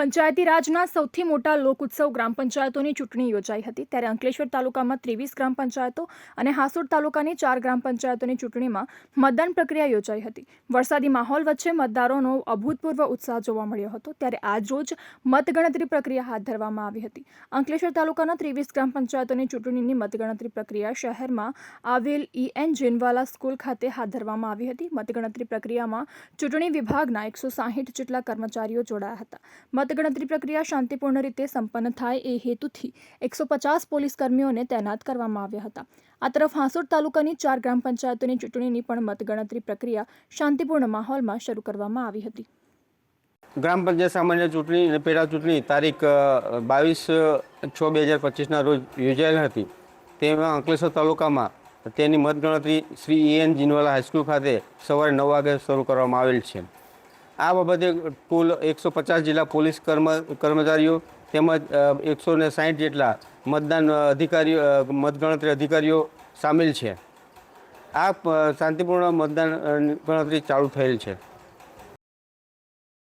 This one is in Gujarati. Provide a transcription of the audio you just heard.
પંચાયતી રાજના સૌથી મોટા લોક ઉત્સવ ગ્રામ પંચાયતોની ચૂંટણી યોજાઈ હતી. ત્યારે અંકલેશ્વર તાલુકામાં ત્રેવીસ ગ્રામ પંચાયતો અને હાસોડ તાલુકાની ચાર ગ્રામ પંચાયતોની ચૂંટણીમાં મતદાન પ્રક્રિયા યોજાઈ હતી. વરસાદી માહોલ વચ્ચે મતદારોનો અભૂતપૂર્વ ઉત્સાહ જોવા મળ્યો હતો. ત્યારે આજરોજ મતગણતરી પ્રક્રિયા હાથ ધરવામાં આવી હતી. અંકલેશ્વર તાલુકાના ત્રેવીસ ગ્રામ પંચાયતોની ચૂંટણીની મતગણતરી પ્રક્રિયા શહેરમાં આવેલ ઈએન જેનવાલા સ્કૂલ ખાતે હાથ ધરવામાં આવી હતી. મતગણતરી પ્રક્રિયામાં ચૂંટણી વિભાગના એકસો સાહીઠ જેટલા કર્મચારીઓ જોડાયા હતા. મતગણતરી પ્રક્રિયા શાંતિપૂર્ણ રીતે સંપન્ન થાય એ હેતુથી એકસો પચાસ પોલીસ કર્મીઓને તૈનાત કરવામાં આવ્યા હતા. આ તરફ હાંસોડ તાલુકાની ચાર ગ્રામ પંચાયતોની ચૂંટણીની પણ મતગણતરી પ્રક્રિયા શાંતિપૂર્ણ માહોલમાં શરૂ કરવામાં આવી હતી. ગ્રામ પંચાયત સામાન્ય ચૂંટણી અને પેટા ચૂંટણી તારીખ બાવીસ, છ, બે હજાર પચીસના રોજ યોજાયેલ હતી. તેમાં અંકલેશ્વર તાલુકામાં તેની મતગણતરી શ્રી એન જીનવાલા હાઈસ્કૂલ ખાતે સવારે નવ વાગે શરૂ કરવામાં આવેલ છે. આ બાબતે કુલ એકસો પચાસ જેટલા પોલીસ કર્મ, કર્મચારીઓ તેમજ એકસો ને સાહીઠ જેટલા મતદાન અધિકારીઓ મતગણતરી અધિકારીઓ સામેલ છે. આ શાંતિપૂર્ણ મતદાન ગણતરી ચાલુ થયેલ છે.